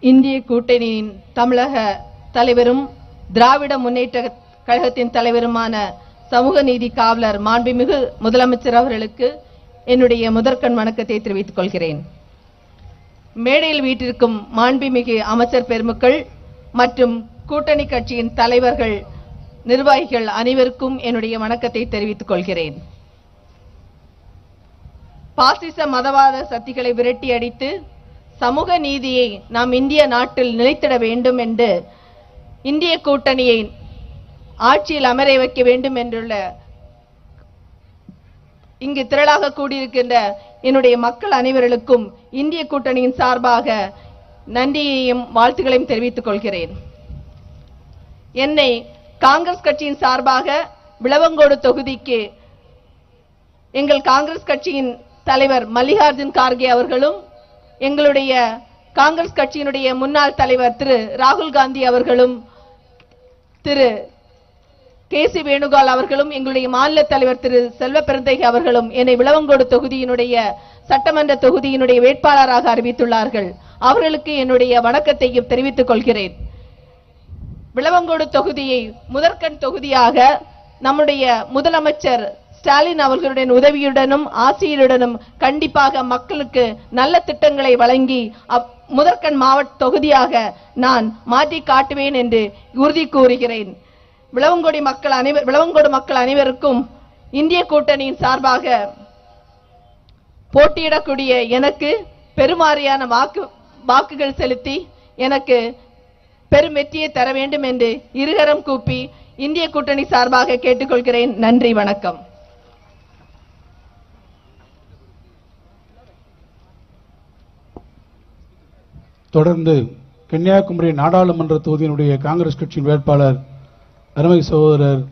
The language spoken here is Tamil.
இந்திய கூட்டணியின் தமிழக தலைவரும் திராவிட முன்னேற்ற கழகத்தின் தலைவருமான சமூக நீதி காவலர் மாண்புமிகு முதலமைச்சர் அவர்களுக்கு என்னுடைய முதற்கண் வணக்கத்தை தெரிவித்துக் கொள்கிறேன். மேடையில் வீட்டிற்கும் மாண்புமிகு அமைச்சர் பெருமக்கள் மற்றும் கூட்டணி கட்சியின் தலைவர்கள் நிர்வாகிகள் அனைவருக்கும் என்னுடைய வணக்கத்தை தெரிவித்துக் கொள்கிறேன். பாசிச மதவாத சக்திகளை விரட்டி அடித்து சமூக நீதியை நாம் இந்திய நாட்டில் நிலைத்திட வேண்டும் என்று இந்திய கூட்டணியை ஆட்சியில் அமர வைக்க வேண்டும் என்றுள்ள இங்கு திரளாக கூடியிருக்கின்ற என்னுடைய மக்கள் அனைவர்களுக்கும் இந்திய கூட்டணியின் சார்பாக நன்றியையும் வாழ்த்துக்களையும் தெரிவித்துக் கொள்கிறேன். என்னை காங்கிரஸ் கட்சியின் சார்பாக விளவங்கோடு தொகுதிக்கு எங்கள் காங்கிரஸ் கட்சியின் தலைவர் மல்லிகார்ஜுன் கார்கே அவர்களும் எங்களுடைய காங்கிரஸ் கட்சியினுடைய முன்னாள் தலைவர் திரு ராகுல் காந்தி அவர்களும் திரு கே சி வேணுகால் அவர்களும் எங்களுடைய மாநில தலைவர் திரு செல்வ பெருந்தகை அவர்களும் என்னை விளவங்கோடு தொகுதியினுடைய சட்டமன்ற தொகுதியினுடைய வேட்பாளராக அறிவித்துள்ளார்கள். அவர்களுக்கு என்னுடைய வணக்கத்தையும் தெரிவித்துக் கொள்கிறேன். விளவங்கோடு தொகுதியை முதற்கண் தொகுதியாக நம்முடைய முதலமைச்சர் ஸ்டாலின் அவர்களுடைய உதவியுடனும் ஆசிரியருடனும் கண்டிப்பாக மக்களுக்கு நல்ல திட்டங்களை வழங்கி அப்- முதற்கண் மாவட்ட தொகுதியாக நான் மாற்றி காட்டுவேன் என்று உறுதி கூறுகிறேன். விளவங்கோடி மக்கள் அனைவர் விளவங்கோடு மக்கள் அனைவருக்கும் இந்திய கூட்டணியின் சார்பாக போட்டியிடக்கூடிய எனக்கு பெருமாறியான வாக்கு வாக்குகள் செலுத்தி எனக்கு பெரும் வெற்றியை தர வேண்டும் என்று இருகரம் கூப்பி இந்திய கூட்டணி சார்பாக கேட்டுக்கொள்கிறேன். நன்றி வணக்கம். தொடர்ந்து கன்னியாகுமரி நாடாளுமன்ற தொகுதியினுடைய காங்கிரஸ் கட்சியின் வேட்பாளர் அருமை சகோதரர்